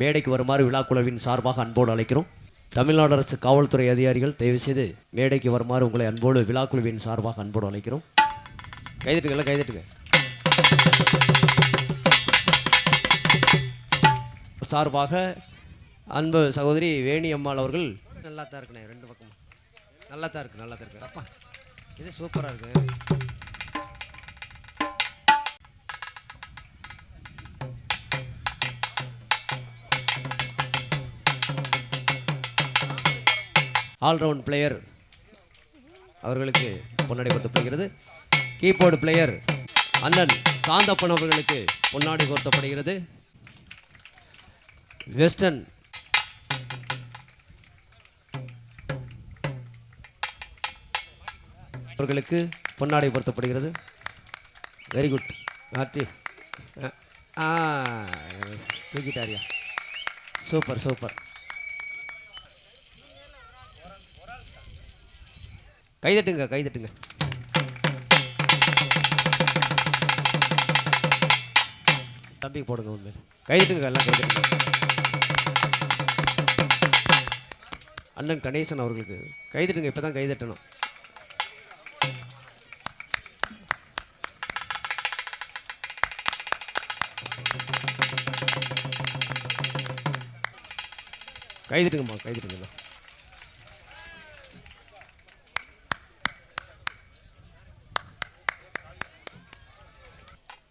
மேடைக்கு வருமாறு விழாக்குழுவின் சார்பாக அன்போடு அழைக்கிறோம். தமிழ்நாடு அரசு காவல்துறை அதிகாரிகள் தயவுசெய்து மேடைக்கு வருமாறு உங்களை அன்போடு விழாக்குழுவின் சார்பாக அன்போடு அழைக்கிறோம். கைதட்டுங்க எல்லாம் கைதட்டுங்க. சார்பாக அன்பு சகோதரி வேணி அம்மாள் அவர்கள். நல்லா தான் இருக்குண்ணே ரெண்டு பக்கமும். நல்லா தான் இருக்கு நல்லா தான் இருக்கு. அப்பா இது சூப்பராக இருக்கு. ஆல்ரவுண்ட் பிளேயர் அவர்களுக்கு பொன்னாடி பொருத்தப்படுகிறது கீபோர்டு பிளேயர் அண்ணன் சாந்தப்பன் அவர்களுக்கு பொன்னாடி பொருத்தப்படுகிறது வெஸ்டர்ன் அவர்களுக்கு பொன்னாடை பொருத்தப்படுகிறது வெரி குட் ஆர்த்தி தூக்கிட்டாரியா சூப்பர் சூப்பர் கைதட்டுங்க கைதட்டுங்க. தம்பி போடுங்க உண்மையில் கைதட்டுங்க எல்லாம் கைதட்டுங்க. அண்ணன் கணேசன் அவர்களுக்கு கைதட்டுங்க இப்போ தான் கைதட்டணும். கைதட்டுங்கம்மா கைதட்டுங்கம்மா.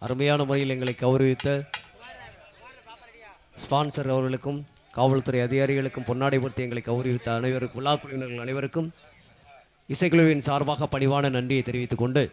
அருமையான முறையில் எங்களை கௌரவித்த ஸ்பான்சர் அவர்களுக்கும் காவல்துறை அதிகாரிகளுக்கும் பொன்னாடை பொறுத்து எங்களை கௌரவித்த அனைவருக்கும் விழா குழுவினர்கள் அனைவருக்கும் இசைக்குழுவின் சார்பாக பணிவான நன்றியை தெரிவித்துக் கொண்டு